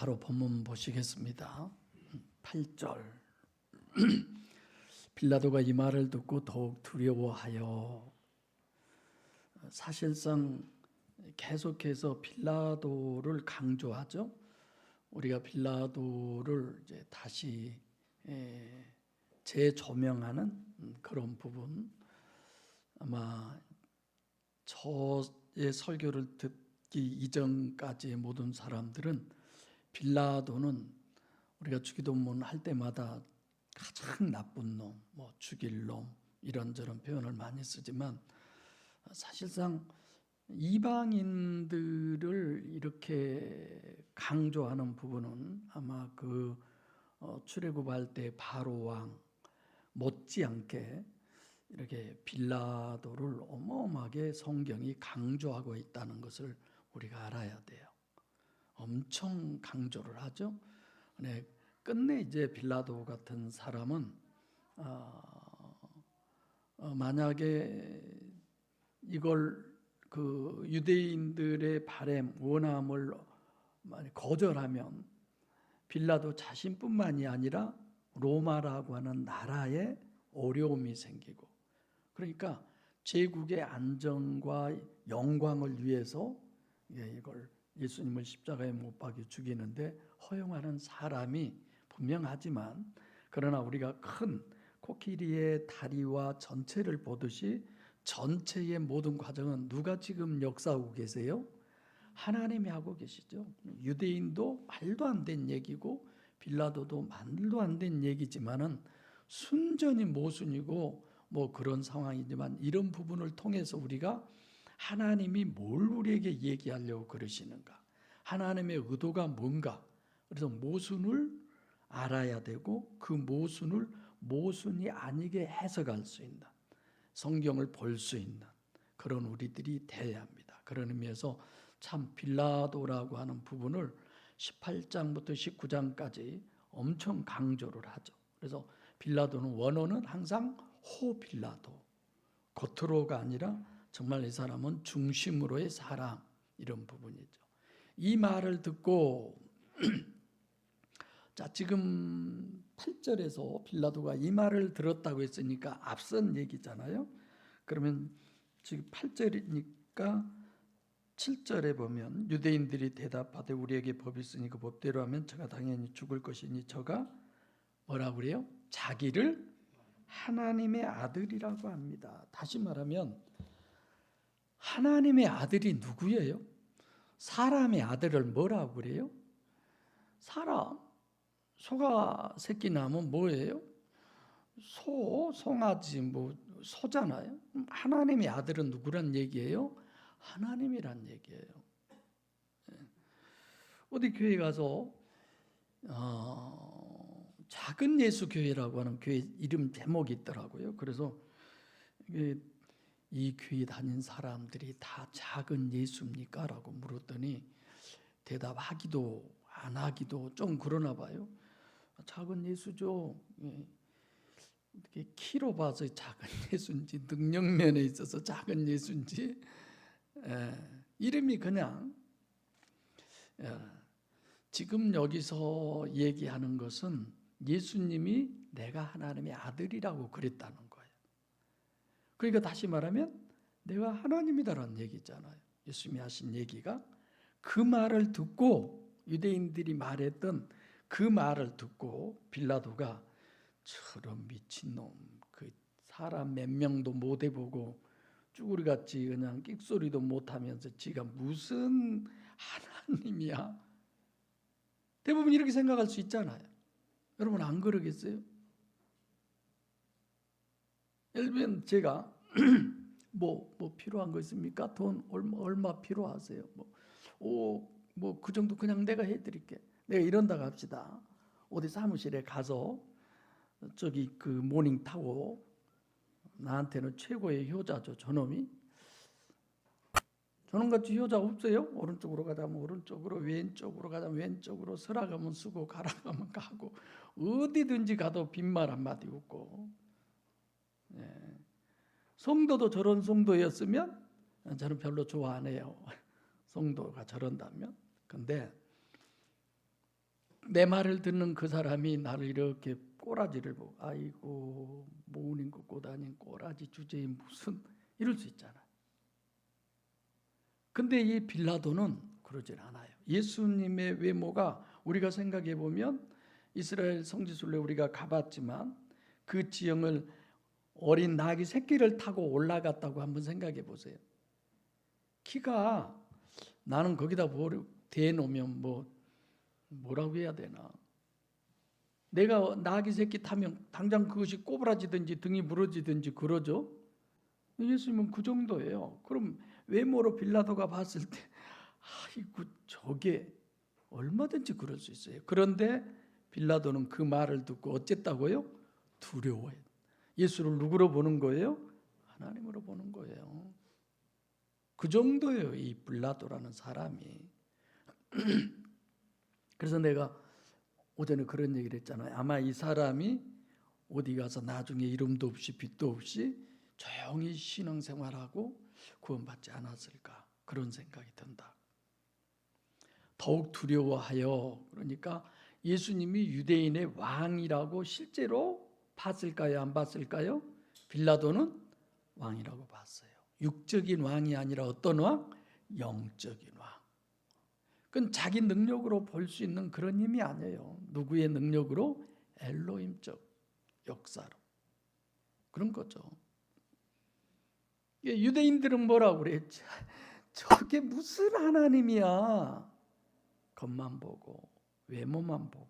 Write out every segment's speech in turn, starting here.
바로 본문 보시겠습니다. 8절. 빌라도가 이 말을 듣고 더욱 두려워하여 사실상 계속해서 빌라도를 강조하죠. 우리가 빌라도를 이제 다시 에, 재조명하는 그런 부분 아마 저의 설교를 듣기 이전까지의 모든 사람들은 빌라도는 우리가 주기도문 할 때마다 가장 나쁜 놈, 뭐 죽일 놈 이런저런 표현을 많이 쓰지만 사실상 이방인들을 이렇게 강조하는 부분은 아마 그 어, 출애굽할 때 바로 왕 못지않게 이렇게 빌라도를 어마어마하게 성경이 강조하고 있다는 것을 우리가 알아야 돼요. 엄청 강조를 하죠. 네, 끝내 이제 빌라도 같은 사람은 어, 어, 만약에 이걸 그 유대인들의 바램 원함을 거절하면 빌라도 자신뿐만이 아니라 로마라고 하는 나라에 어려움이 생기고 그러니까 제국의 안정과 영광을 위해서 이걸 예수님을 십자가에 못 박여 죽이는데 허용하는 사람이 분명하지만 그러나 우리가 큰 코끼리의 다리와 전체를 보듯이 전체의 모든 과정은 누가 지금 역사하고 계세요? 하나님이 하고 계시죠. 유대인도 말도 안 된 얘기고 빌라도도 말도 안 된 얘기지만은 순전히 모순이고 뭐 그런 상황이지만 이런 부분을 통해서 우리가 하나님이 뭘 우리에게 얘기하려고 그러시는가? 하나님의 의도가 뭔가? 그래서 모순을 알아야 되고 그 모순을 모순이 아니게 해석할 수 있는 성경을 볼 수 있는 그런 우리들이 돼야 합니다. 그런 의미에서 참 빌라도라고 하는 부분을 18장부터 19장까지 엄청 강조를 하죠. 그래서 빌라도는 원어는 항상 호 빌라도 겉으로가 아니라 정말 이 사람은 중심으로의 사람 이런 부분이죠. 이 말을 듣고 자 지금 8절에서 빌라도가 이 말을 들었다고 했으니까 앞선 얘기잖아요. 그러면 지금 8절이니까 7절에 보면 유대인들이 대답하되 우리에게 법이 있으니 그 법대로 하면 저가 당연히 죽을 것이니 저가 뭐라 그래요? 자기를 하나님의 아들이라고 합니다. 다시 말하면 하나님의 아들이 누구예요? 사람의 아들을 뭐라고 그래요? 사람 소가 새끼 낳으면 뭐예요? 소, 송아지 뭐 소잖아요. 하나님의 아들은 누구란 얘기예요? 하나님이란 얘기예요. 예. 어디 교회 가서 어, 작은 예수 교회라고 하는 교회 이름 제목이 있더라고요. 그래서 이 교회 다닌 사람들이 다 작은 예수입니까?라고 물었더니 대답하기도 안 하기도 좀 그러나 봐요. 작은 예수죠. 예. 어떻게 키로 봐서 작은 예수인지 능력면에 있어서 작은 예수인지 예. 이름이 그냥 예. 지금 여기서 얘기하는 것은 예수님이 내가 하나님의 아들이라고 그랬다는. 그러니까 다시 말하면 내가 하나님이다라는 얘기잖아요. 예수님이 하신 얘기가 그 말을 듣고 유대인들이 말했던 그 말을 듣고 빌라도가 저런 미친놈 그 사람 몇 명도 못 해보고 쭈구리같이 그냥 끽소리도 못하면서 지가 무슨 하나님이야 대부분 이렇게 생각할 수 있잖아요 여러분 안 그러겠어요? 예를 들면 제가 뭐, 뭐 필요한 거 있습니까? 돈 얼마, 얼마 필요하세요? 뭐, 오, 뭐 그 정도 그냥 내가 해드릴게. 내가 이런다고 합시다. 어디 사무실에 가서 저기 그 모닝 타고 나한테는 최고의 효자죠 저놈이 저놈같이 효자 없어요 오른쪽으로 가자면 오른쪽으로 왼쪽으로 가자면 왼쪽으로 서라 가면 쓰고 가라 가면 가고 어디든지 가도 빈말 한마디 예. 성도도 저런 성도였으면 저는 별로 좋아 안 해요 성도가 저런다면 근데 내 말을 듣는 그 사람이 나를 이렇게 꼬라지를 보고 아이고 모으는 거 다닌 꼬라지 주제에 무슨 이럴 수 있잖아. 근데 이 빌라도는 그러질 않아요. 예수님의 외모가 우리가 생각해 보면 이스라엘 성지순례 우리가 가봤지만 그 지형을 어린 나귀 새끼를 타고 올라갔다고 한번 생각해 보세요. 키가 나는 거기다 뭐 대놓으면 뭐 뭐라고 해야 되나? 내가 나귀 새끼 타면 당장 그것이 꼬부라지든지 등이 부러지든지 그러죠. 예수님은 그 정도예요. 그럼 외모로 빌라도가 봤을 때 아이고 저게 얼마든지 그럴 수 있어요. 그런데 빌라도는 그 말을 듣고 어쨌다고요? 두려워해. 예수를 누구로 보는 거예요? 하나님으로 보는 거예요. 그 정도예요. 이 빌라도라는 사람이. 그래서 내가 오전에 그런 얘기를 했잖아요. 아마 이 사람이 어디 가서 나중에 이름도 없이 빛도 없이 조용히 신앙생활하고 구원받지 않았을까 그런 생각이 든다. 더욱 두려워하여 그러니까 예수님이 유대인의 왕이라고 실제로 봤을까요? 안 봤을까요? 빌라도는 왕이라고 봤어요. 육적인 왕이 아니라 어떤 왕? 영적인 왕. 그건 자기 능력으로 볼 수 있는 그런 힘이 아니에요. 누구의 능력으로? 엘로힘적 역사로. 그런 거죠. 유대인들은 뭐라고 그랬지? 저게 무슨 하나님이야? 겉만 보고 외모만 보고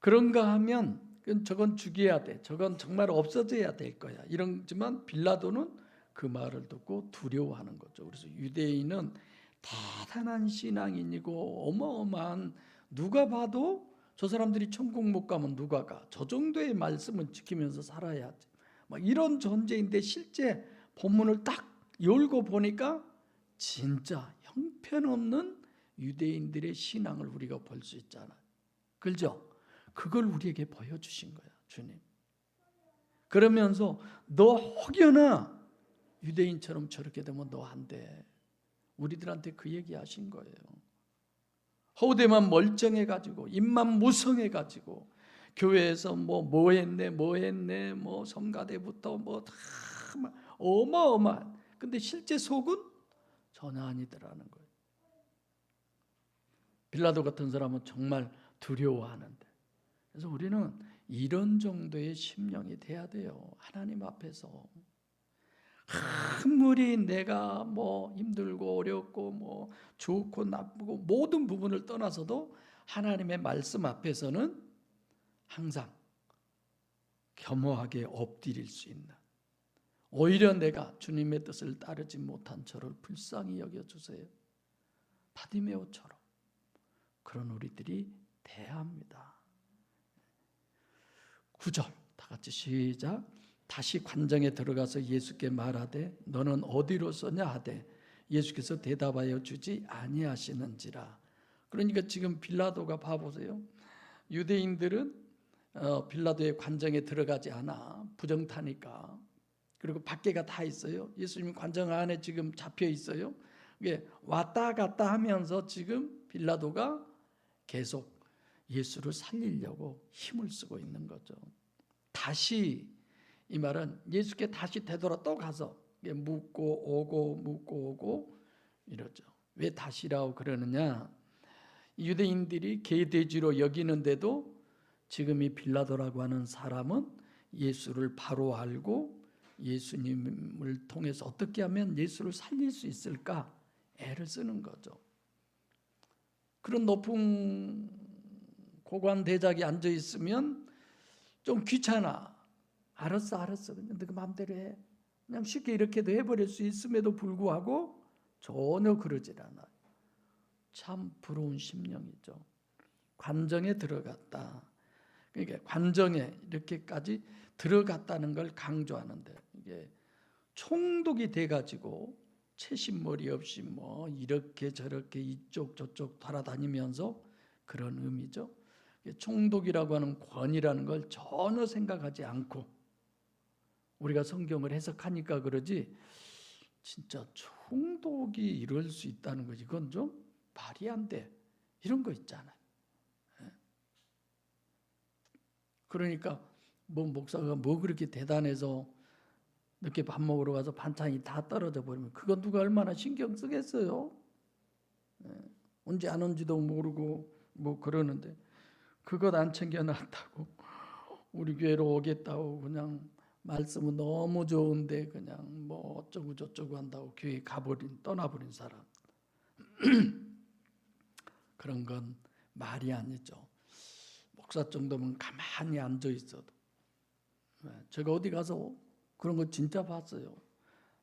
그런가 하면 저건 죽여야 돼. 저건 정말 없어져야 될 거야. 이런지만 빌라도는 그 말을 듣고 두려워하는 거죠. 그래서 유대인은 대단한 신앙인이고 어마어마한 누가 봐도 저 사람들이 천국 못 가면 누가 가? 저 정도의 말씀은 지키면서 살아야지. 막 이런 존재인데 실제 본문을 딱 열고 보니까 진짜 형편없는 유대인들의 신앙을 우리가 볼 수 있잖아요. 그죠? 그걸 우리에게 보여주신 거야, 주님. 그러면서 너 혹여나 유대인처럼 저렇게 되면 너 안 돼. 우리들한테 그 얘기 하신 거예요. 허우대만 멀쩡해 가지고 입만 무성해 가지고 교회에서 뭐 뭐 했네 뭐 했네 뭐 성가대부터 뭐 다 어마어마한 근데 실제 속은 전혀 아니더라는 거예요. 빌라도 같은 사람은 정말 두려워하는데 그래서 우리는 이런 정도의 심령이 돼야 돼요. 하나님 앞에서 아무리 내가 뭐 힘들고 어렵고 뭐 좋고 나쁘고 모든 부분을 떠나서도 하나님의 말씀 앞에서는 항상 겸허하게 엎드릴 수 있는 오히려 내가 주님의 뜻을 따르지 못한 저를 불쌍히 여겨 주세요. 바디메오처럼 그런 우리들이 대합니다. 9절 다 같이 시작 다시 관정에 들어가서 예수께 말하되 너는 어디로 서냐 하되 예수께서 대답하여 주지 아니하시는지라. 그러니까 지금 빌라도가 봐보세요. 유대인들은 어, 빌라도의 관정에 들어가지 않아 부정타니까 그리고 밖에가 다 있어요. 예수님 관정 안에 지금 잡혀 있어요. 왔다 갔다 하면서 지금 빌라도가 계속 예수를 살리려고 힘을 쓰고 있는 거죠. 다시 이 말은 예수께 다시 되돌아 또 가서 묻고 오고 묻고 오고 이러죠. 왜 다시라고 그러느냐? 유대인들이 개돼지로 여기는데도 지금 이 빌라도라고 하는 사람은 예수를 바로 알고 예수님을 통해서 어떻게 하면 예수를 살릴 수 있을까 애를 쓰는 거죠. 그런 높은 고관 대작이 앉아 있으면 좀 귀찮아. 알았어, 알았어. 그냥 너 마음대로 해. 그냥 쉽게 이렇게도 해버릴 수 있음에도 불구하고 전혀 그러질 않아요. 참 부러운 심령이죠. 관정에 들어갔다. 그러니까 관정에 이렇게까지 들어갔다는 걸 강조하는데 이게 총독이 돼가지고 채신머리 없이 뭐 이렇게 저렇게 이쪽 저쪽 돌아다니면서 그런 의미죠. 총독이라고 하는 권이라는 걸 전혀 생각하지 않고 우리가 성경을 해석하니까 그러지 진짜 총독이 이럴 수 있다는 거지. 그건 좀 말이 안 돼. 이런 거 있잖아요. 예. 그러니까 뭐 목사가 뭐 그렇게 대단해서 늦게 밥 먹으러 가서 반찬이 다 떨어져 버리면 그거 누가 얼마나 신경 쓰겠어요? 예. 언제 안 온지도 모르고 뭐 그러는데 그것 안 챙겨놨다고 우리 교회로 오겠다고 그냥 말씀은 너무 좋은데 그냥 뭐 어쩌고 저쩌고 한다고 교회 가버린 떠나버린 사람 그런 건 말이 아니죠. 목사 정도면 가만히 앉아 있어도 네, 제가 어디 가서 그런 거 진짜 봤어요.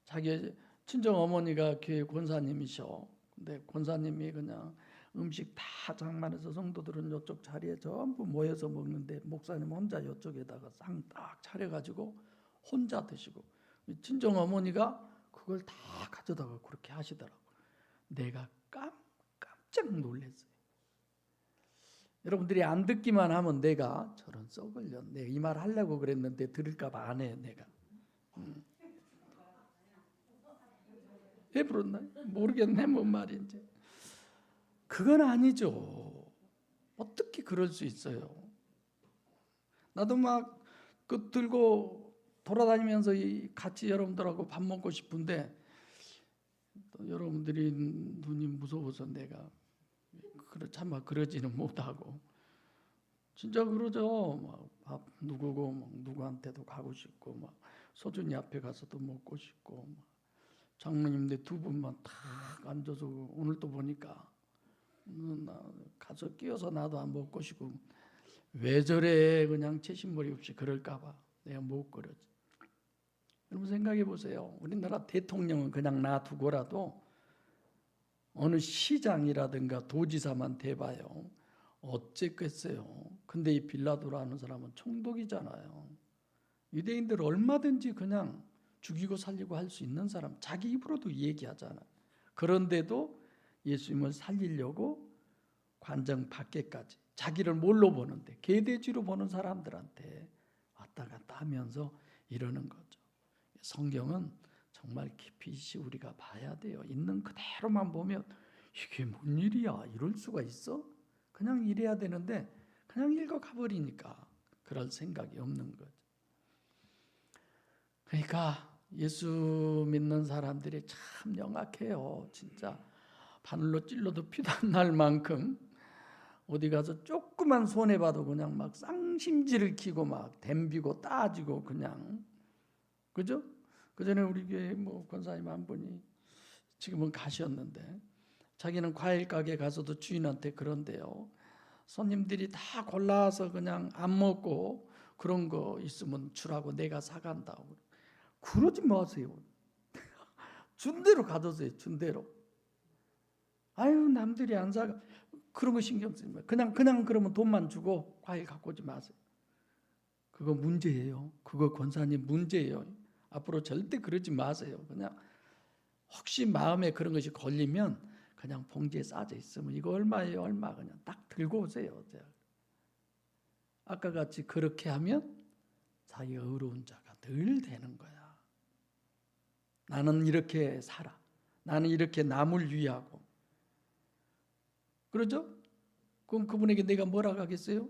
자기 친정 어머니가 교회 권사님이셔. 근데 권사님이 그냥 음식 다 장만해서 성도들은 이쪽 자리에 전부 모여서 먹는데 목사님 혼자 이쪽에다가 상 딱 차려가지고 혼자 드시고 친정 어머니가 그걸 다 가져다가 그렇게 하시더라고. 내가 깜 깜짝 놀랐어요. 여러분들이 안 듣기만 하면 내가 저런 썩을 년, 내가 이 말 하려고 그랬는데 들을까봐 안 해, 내가. 음. 왜 부렀나? 모르겠네, 뭔 말인지. 그건 아니죠. 어떻게 그럴 수 있어요? 나도 막그 들고 돌아다니면서 이 같이 여러분들하고 밥 먹고 싶은데 또 여러분들이 눈이 무서워서 내가 차마 그러지는 못하고 진짜 그러죠. 막밥 누구고 막 누구한테도 가고 싶고 막 소준이 앞에 가서도 먹고 싶고 막 장모님들 두 분만 탁 앉아서 오늘 또 보니까 가서 끼어서 나도 안 먹고 싶고 왜 저래 그냥 채신머리 없이 그럴까봐 내가 못 그러지. 여러분 생각해 보세요. 우리나라 대통령은 그냥 놔두고라도 어느 시장이라든가 도지사만 대봐요. 어쨌겠어요. 근데 이 빌라도라는 사람은 총독이잖아요. 유대인들 얼마든지 그냥 죽이고 살리고 할 수 있는 사람 자기 입으로도 얘기하잖아. 그런데도 예수님을 살리려고 관정 밖에까지 자기를 뭘로 보는데 개돼지로 보는 사람들한테 왔다 갔다 하면서 이러는 거죠. 성경은 정말 깊이 우리가 봐야 돼요. 있는 그대로만 보면 이게 뭔 일이야? 이럴 수가 있어? 그냥 이래야 되는데 그냥 읽어 가버리니까 그럴 생각이 없는 거죠. 그러니까 예수 믿는 사람들이 참 영악해요. 진짜 바늘로 찔러도 피도 안 날 만큼 어디 가서 조그만 손해 봐도 그냥 막 쌍심지를 키고 막 댐비고 따지고 그냥 그죠? 그 전에 우리 교회 뭐 권사님 한 분이 지금은 가셨는데 자기는 과일 가게 가서도 주인한테 그런데요. 손님들이 다 골라서 그냥 안 먹고 그런 거 있으면 주라고 내가 사간다고. 그러지 마세요. 준 대로 가져세요. 준 대로. 아유 남들이 안 사가 그런 거 신경 쓰지 마. 그냥 그냥 그러면 돈만 주고 과일 갖고 오지 마세요. 그거 문제예요. 그거 권사님 문제예요. 앞으로 절대 그러지 마세요. 그냥 혹시 마음에 그런 것이 걸리면 그냥 봉지에 싸져 있으면 이거 얼마예요? 얼마 그냥 딱 들고 오세요. 아까 같이 그렇게 하면 자기가 의로운 자가 늘 되는 거야. 나는 이렇게 살아. 나는 이렇게 남을 위하고. 그러죠? 그럼 그분에게 내가 뭐라고 하겠어요?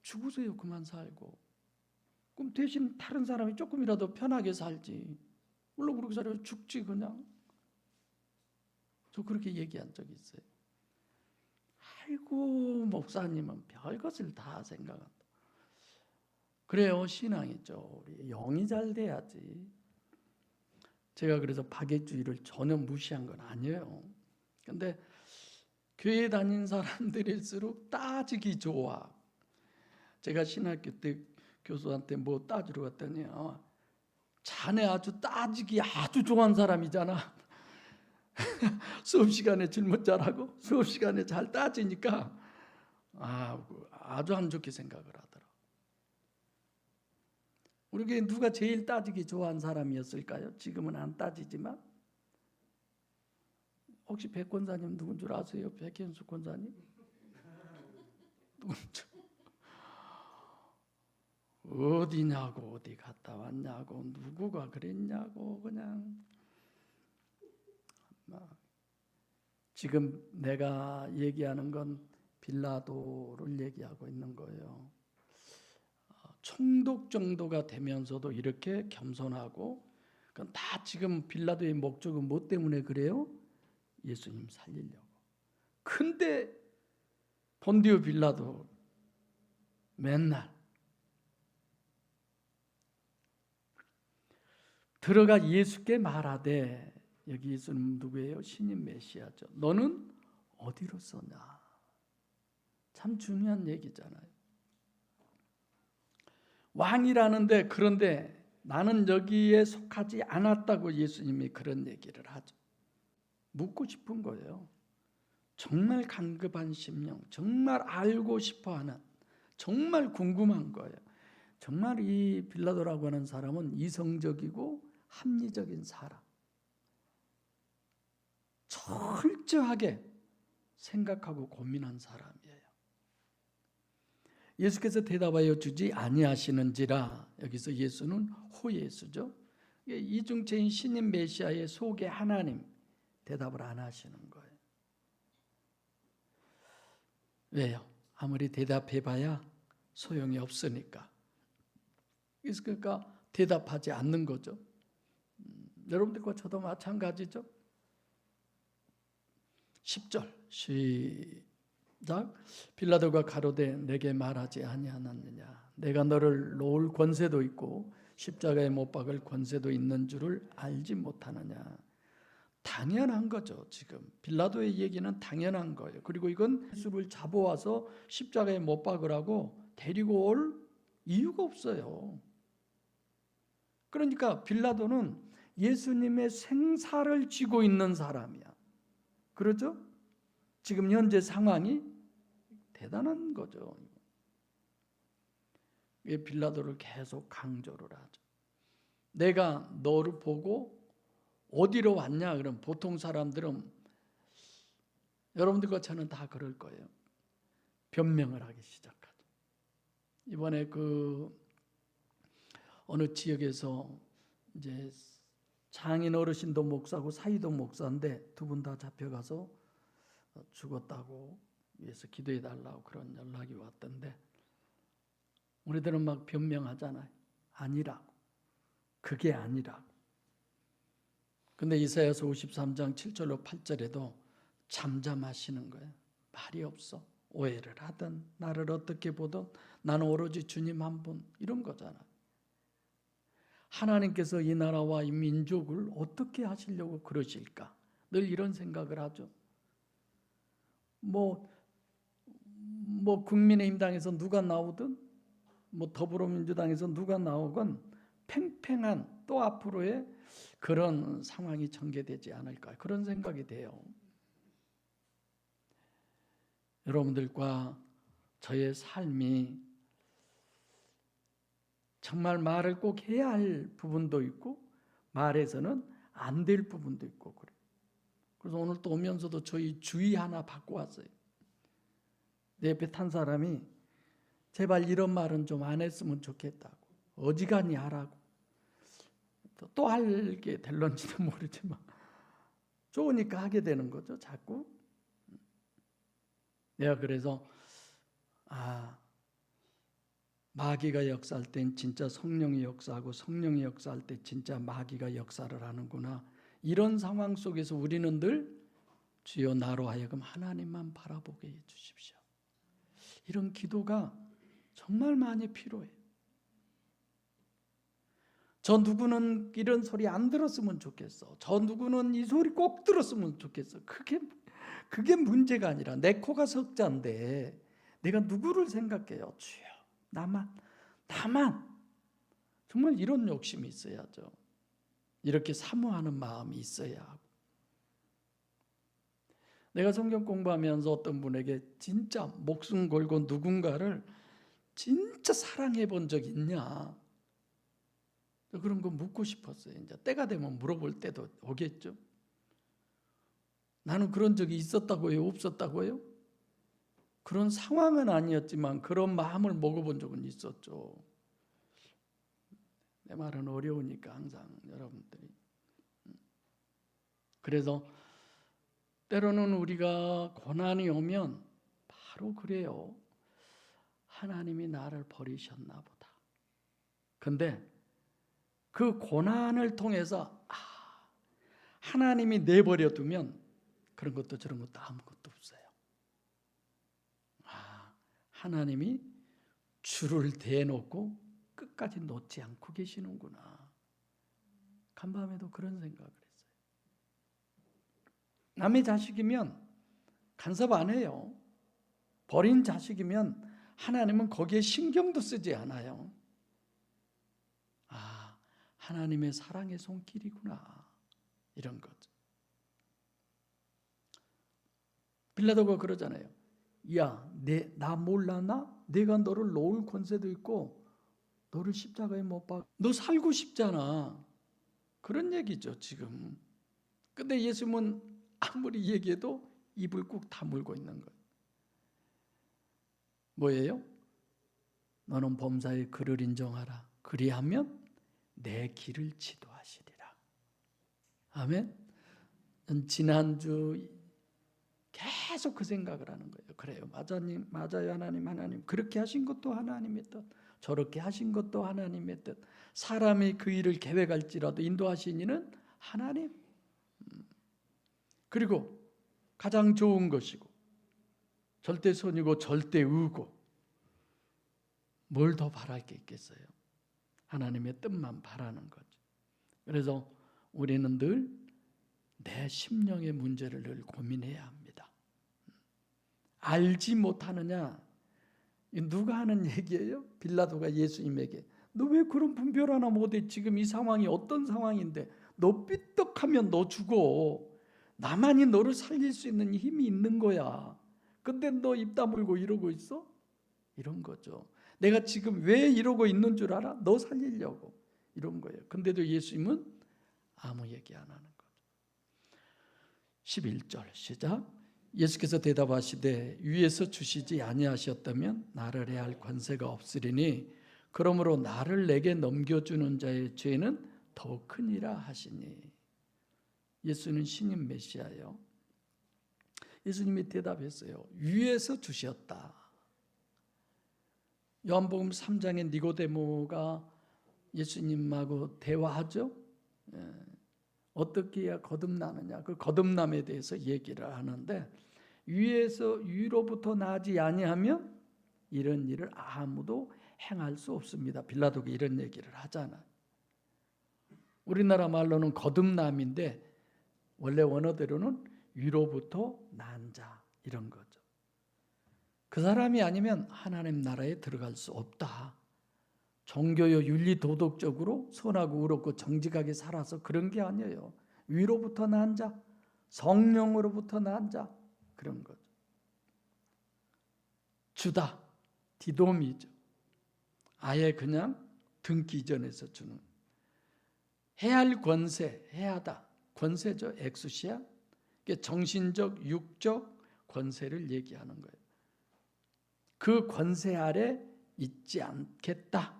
죽으세요. 그만 살고. 그럼 대신 다른 사람이 조금이라도 편하게 살지. 물론 그렇게 살아요. 죽지 그냥. 저 그렇게 얘기한 적이 있어요. 아이고 목사님은 별것을 다 생각한다. 그래요 신앙이죠. 우리 영이 잘 돼야지. 제가 그래서 박애주의를 전혀 무시한 건 아니에요. 근데 교회 다닌 사람들일수록 따지기 좋아. 제가 신학교 때 교수한테 뭐 따지러 갔더니 어, 자네 아주 따지기 아주 좋아하는 사람이잖아. 수업 시간에 질문 잘하고 수업 시간에 잘 따지니까 아, 아주 안 좋게 생각을 하더라. 우리 교회 누가 제일 따지기 좋아하는 사람이었을까요? 지금은 안 따지지만 혹시 백 권사님 누군 줄 아세요? 백현수 권사님? 누군지 어디냐고 어디 갔다 왔냐고 누구가 그랬냐고 그냥 막 지금 내가 얘기하는 건 빌라도를 얘기하고 있는 거예요. 어, 총독 정도가 되면서도 이렇게 겸손하고 그건 다 지금 빌라도의 목적은 뭐 때문에 그래요? 예수님 살리려고. 근데 본디오 빌라도 맨날 들어가 예수께 말하되 여기 예수는 누구예요? 신인 메시아죠. 너는 어디로 서냐? 참 중요한 얘기잖아요. 왕이라는데 그런데 나는 여기에 속하지 않았다고 예수님이 그런 얘기를 하죠. 묻고 싶은 거예요. 정말 간급한 심령, 정말 알고 싶어 하는, 정말 궁금한 거예요. 정말 이 빌라도라고 하는 사람은 이성적이고 합리적인 사람. 철저하게 생각하고 고민한 사람이에요. 예수께서 대답하여 주지 아니하시는지라 여기서 예수는 호예수죠. 이중체인 신인 메시아의 속에 하나님 대답을 안 하시는 거예요. 왜요? 아무리 대답해봐야 소용이 없으니까. 그러니까 대답하지 않는 거죠. 음, 여러분들과 저도 마찬가지죠. 10절 시작 빌라도가 가로되 내게 말하지 아니하느냐 내가 너를 놓을 권세도 있고 십자가에 못 박을 권세도 있는 줄을 알지 못하느냐 당연한 거죠 지금 빌라도의 얘기는 당연한 거예요 그리고 이건 예수를 잡아와서 십자가에 못 박으라고 데리고 올 이유가 없어요 그러니까 빌라도는 예수님의 생사를 쥐고 있는 사람이야 그렇죠? 지금 현재 상황이 대단한 거죠. 왜 빌라도를 계속 강조를 하죠. 내가 너를 보고 어디로 왔냐? 그럼 보통 사람들은 여러분들과 저는 다 그럴 거예요. 변명을 하기 시작하죠. 이번에 그 어느 지역에서 이제 장인 어르신도 목사고 사이도 목사인데 두 분 다 잡혀가서 죽었다고 위해서 기도해 달라고 그런 연락이 왔던데 우리들은 막 변명하잖아요. 아니라고. 그게 아니라고. 근데 이사야서 53장 7절로 8절에도 잠잠하시는 거예요. 말이 없어. 오해를 하든 나를 어떻게 보든 나는 오로지 주님 한 분 이런 거잖아. 하나님께서 이 나라와 이 민족을 어떻게 하시려고 그러실까? 늘 이런 생각을 하죠. 뭐, 뭐 국민의힘당에서 누가 나오든 뭐 더불어민주당에서 누가 나오건 팽팽한 또 앞으로의 그런 상황이 전개되지 않을까 그런 생각이 돼요. 여러분들과 저의 삶이 정말 말을 꼭 해야 할 부분도 있고 말에서는 안 될 부분도 있고 그래. 그래서 오늘 또 오면서도 저희 주의 하나 받고 왔어요. 내 옆에 탄 사람이 제발 이런 말은 좀 안 했으면 좋겠다고. 어지간히 하라고. 또 하게 될런지도 모르지만 좋으니까 하게 되는 거죠. 자꾸. 내가 그래서 아 마귀가 역사할 땐 진짜 성령이 역사하고 성령이 역사할 때 진짜 마귀가 역사를 하는구나. 이런 상황 속에서 우리는 늘 주여 나로 하여금 하나님만 바라보게 해 주십시오. 이런 기도가 정말 많이 필요해. 저 누구는 이런 소리 안 들었으면 좋겠어. 저 누구는 이 소리 꼭 들었으면 좋겠어. 그게 그게 문제가 아니라 내 코가 석자인데 내가 누구를 생각해요? 주여 나만, 나만. 정말 이런 욕심이 있어야죠. 이렇게 사모하는 마음이 있어야 하고. 내가 성경 공부하면서 어떤 분에게 진짜 목숨 걸고 누군가를 진짜 사랑해 본 적 있냐? 그런 거 묻고 싶었어요. 이제 때가 되면 물어볼 때도 오겠죠. 나는 그런 적이 있었다고요? 없었다고요? 그런 상황은 아니었지만 그런 마음을 먹어본 적은 있었죠. 내 말은 어려우니까 항상 여러분들이. 그래서 때로는 우리가 고난이 오면 바로 그래요. 하나님이 나를 버리셨나 보다. 근데 그 고난을 통해서 아, 하나님이 내버려 두면 그런 것도 저런 것도 아무것도 없어요. 아, 하나님이 줄을 대놓고 끝까지 놓지 않고 계시는구나. 간밤에도 그런 생각을 했어요. 남의 자식이면 간섭 안 해요. 버린 자식이면 하나님은 거기에 신경도 쓰지 않아요. 아, 하나님의 사랑의 손길이구나. 이런 거죠. 빌라도가 그러잖아요. 야, 내, 나 몰라나? 내가 너를 놓을 권세도 있고 너를 십자가에 못 박. 너 살고 싶잖아. 그런 얘기죠, 지금. 근데 예수님은 아무리 얘기해도 입을 꾹 다물고 있는 거예요. 뭐예요? 너는 범사의 그를 인정하라. 그리하면 내 길을 지도하시리라. 아멘. 지난주 계속 그 생각을 하는 거예요. 그래요. 맞아님, 맞아요. 하나님, 하나님. 그렇게 하신 것도 하나님의 뜻. 저렇게 하신 것도 하나님의 뜻. 사람이 그 일을 계획할지라도 인도하신 이는 하나님. 음. 그리고 가장 좋은 것이고 절대 선이고 절대 의고 뭘 더 바랄 게 있겠어요? 하나님의 뜻만 바라는 거죠. 그래서 우리는 늘 내 심령의 문제를 늘 고민해야 합니다. 알지 못하느냐? 누가 하는 얘기예요? 빌라도가 예수님에게 너 왜 그런 분별 하나 못해? 지금 이 상황이 어떤 상황인데 너 삐떡하면 너 죽어. 나만이 너를 살릴 수 있는 힘이 있는 거야. 근데 너 입 다물고 이러고 있어? 이런 거죠. 내가 지금 왜 이러고 있는 줄 알아? 너 살리려고 이런 거예요. 근데도 예수님은 아무 얘기 안 하는 거죠. 11절 시작. 예수께서 대답하시되 위에서 주시지 아니하셨다면 나를 해할 권세가 없으리니 그러므로 나를 내게 넘겨주는 자의 죄는 더 크니라 하시니 예수는 신임 메시아요. 예수님이 대답했어요. 위에서 주셨다. 요한복음 3장의 니고데모가 예수님하고 대화하죠. 예. 어떻게 해야 거듭나느냐 그 거듭남에 대해서 얘기를 하는데 위에서 위로부터 나지 아니하면 이런 일을 아무도 행할 수 없습니다. 빌라도가 이런 얘기를 하잖아. 우리나라 말로는 거듭남인데 원래 원어대로는 위로부터 난 자 이런 거죠. 그 사람이 아니면 하나님 나라에 들어갈 수 없다. 종교요 윤리 도덕적으로 선하고 의롭고 정직하게 살아서 그런 게 아니에요. 위로부터 난 자, 성령으로부터 난 자, 그런 거죠. 주다, 디돔이죠. 아예 그냥 등기 전에서 주는. 해할 권세, 해하다. 권세죠. 엑수시아. 정신적, 육적 권세를 얘기하는 거예요. 그 권세 아래 있지 않겠다.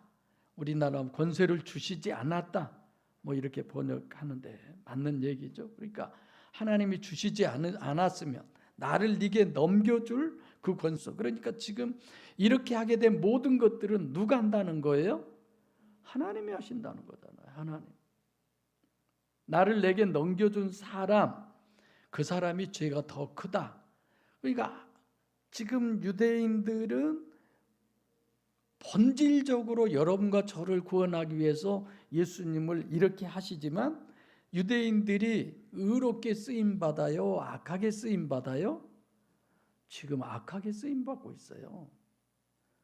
우리나라 권세를 주시지 않았다. 뭐 이렇게 번역하는데 맞는 얘기죠. 그러니까 하나님이 주시지 않았으면 나를 네게 넘겨줄 그 권세. 그러니까 지금 이렇게 하게 된 모든 것들은 누가 한다는 거예요? 하나님이 하신다는 거잖아요. 하나님. 나를 내게 넘겨준 사람, 그 사람이 죄가 더 크다. 그러니까 지금 유대인들은 본질적으로 여러분과 저를 구원하기 위해서 예수님을 이렇게 하시지만 유대인들이 의롭게 쓰임 받아요, 악하게 쓰임 받아요? 지금 악하게 쓰임 받고 있어요.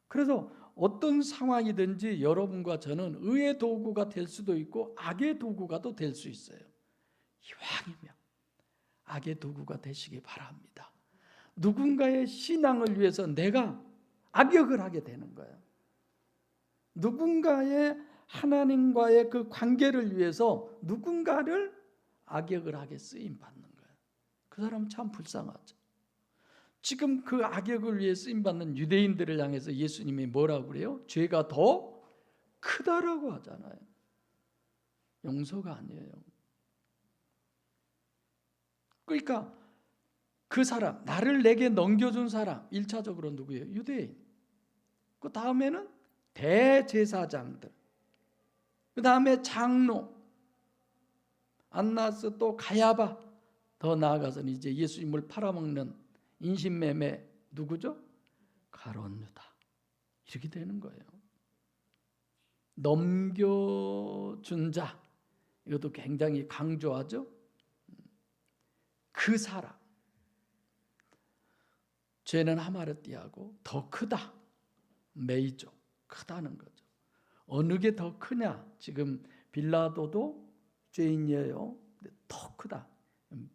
그래서 어떤 상황이든지 여러분과 저는 의의 도구가 될 수도 있고 악의 도구가 또될수 있어요. 이왕이면 악의 도구가 되시기 바랍니다. 누군가의 신앙을 위해서 내가 악역을 하게 되는 거예요. 누군가의 하나님과의 그 관계를 위해서 누군가를 악역을 하게 쓰임 받는 거예요. 그 사람 참 불쌍하죠. 지금 그 악역을 위해 쓰임 받는 유대인들을 향해서 예수님이 뭐라고 그래요? 죄가 더 크다라고 하잖아요. 용서가 아니에요. 그러니까 그 사람, 나를 내게 넘겨준 사람, 1차적으로 누구예요? 유대인. 그 다음에는 대제사장들. 그 다음에 장로. 안나스 또 가야바. 더 나아가서는 이제 예수님을 팔아먹는 인신매매 누구죠? 가론 유다. 이렇게 되는 거예요. 넘겨준 자. 이것도 굉장히 강조하죠. 그 사람. 죄는 하마르띠하고 더 크다. 메이죠. 크다는 거죠. 어느 게 더 크냐? 지금 빌라도도 죄인이에요. 더 크다.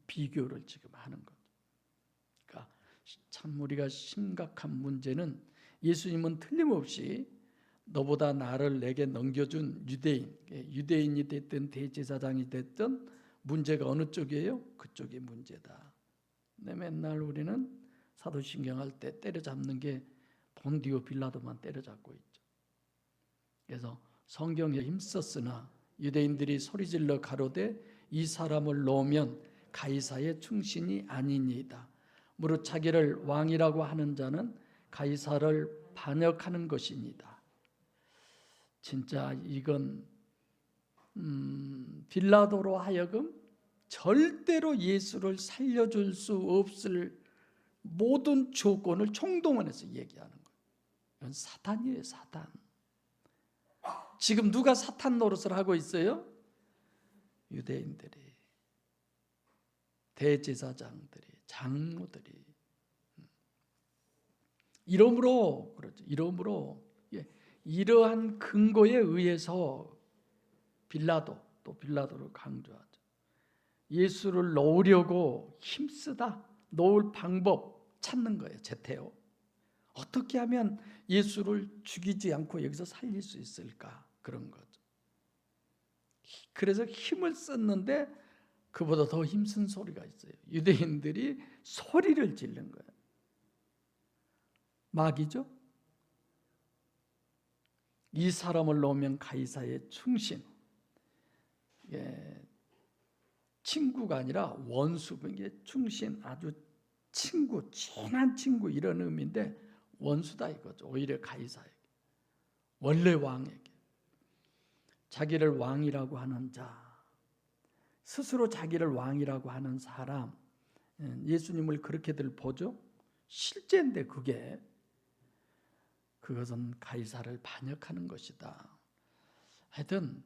비교를 지금 하는 거죠. 그러니까 참 우리가 심각한 문제는 예수님은 틀림없이 너보다 나를 내게 넘겨준 유대인, 유대인이 됐든 대제사장이 됐든 문제가 어느 쪽이에요? 그쪽이 문제다. 근데 맨날 우리는 사도신경 할 때 때려잡는 게 본디오 빌라도만 때려잡고 있죠. 그래서 성경에 힘썼으나 유대인들이 소리질러 가로되 이 사람을 놓으면 가이사의 충신이 아니니이다. 무릇 자기를 왕이라고 하는 자는 가이사를 반역하는 것이니다. 진짜 이건 음, 빌라도로 하여금 절대로 예수를 살려줄 수 없을 모든 조건을 총동원해서 얘기하는 거예요. 이건 사탄이에요, 사탄. 지금 누가 사탄 노릇을 하고 있어요? 유대인들이, 대제사장들이, 장로들이. 이러므로 그렇죠. 이러므로 예, 이러한 근거에 의해서 빌라도 또 빌라도를 강조하죠. 예수를 놓으려고 힘쓰다 놓을 방법 찾는 거예요. 제태오. 어떻게 하면 예수를 죽이지 않고 여기서 살릴 수 있을까? 그런 거죠. 그래서 힘을 썼는데 그보다 더 힘쓴 소리가 있어요. 유대인들이 소리를 지른 거예요. 마귀죠? 이 사람을 놓으면 가이사의 충신. 예, 친구가 아니라 원수, 충신 아주 친구, 친한 친구 이런 의미인데 원수다 이거죠. 오히려 가이사에게. 원래 왕에게. 자기를 왕이라고 하는 자. 스스로 자기를 왕이라고 하는 사람. 예, 예수님을 그렇게들 보죠. 실제인데 그게 그것은 가이사를 반역하는 것이다. 하여튼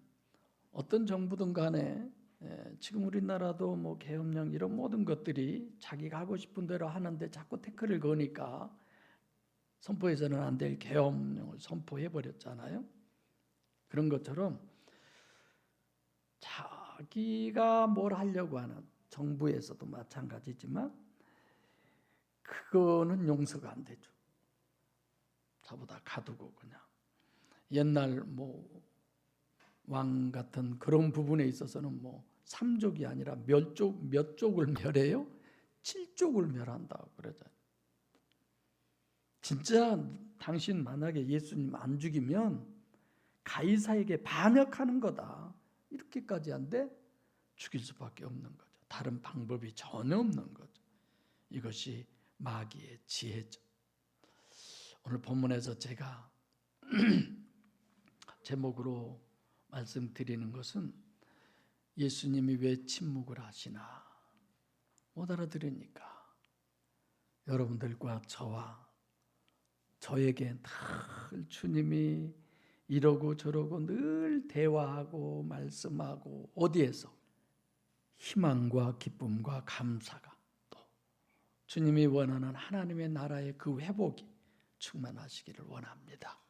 어떤 정부든 간에 예, 지금 우리나라도 뭐 계엄령 이런 모든 것들이 자기가 하고 싶은 대로 하는데 자꾸 태클을 거니까 선포해서는 안 될 계엄령을 선포해 버렸잖아요. 그런 것처럼 자기가 뭘 하려고 하는 정부에서도 마찬가지지만 그거는 용서가 안 되죠. 자보다 가두고 그냥 옛날 뭐 왕 같은 그런 부분에 있어서는 뭐 삼족이 아니라 몇족몇 족을 멸해요? 칠족을 멸한다 그러죠. 진짜 당신 만약에 예수님 안 죽이면 가이사에게 반역하는 거다. 이렇게까지 한데 죽일 수밖에 없는 거죠. 다른 방법이 전혀 없는 거죠. 이것이 마귀의 지혜죠. 오늘 본문에서 제가 제목으로 말씀드리는 것은 예수님이 왜 침묵을 하시나? 못 알아들으니까. 여러분들과 저와 저에게 늘 주님이 이러고 저러고 늘 대화하고 말씀하고 어디에서? 희망과 기쁨과 감사가 또 주님이 원하는 하나님의 나라의 그 회복이 충만하시기를 원합니다.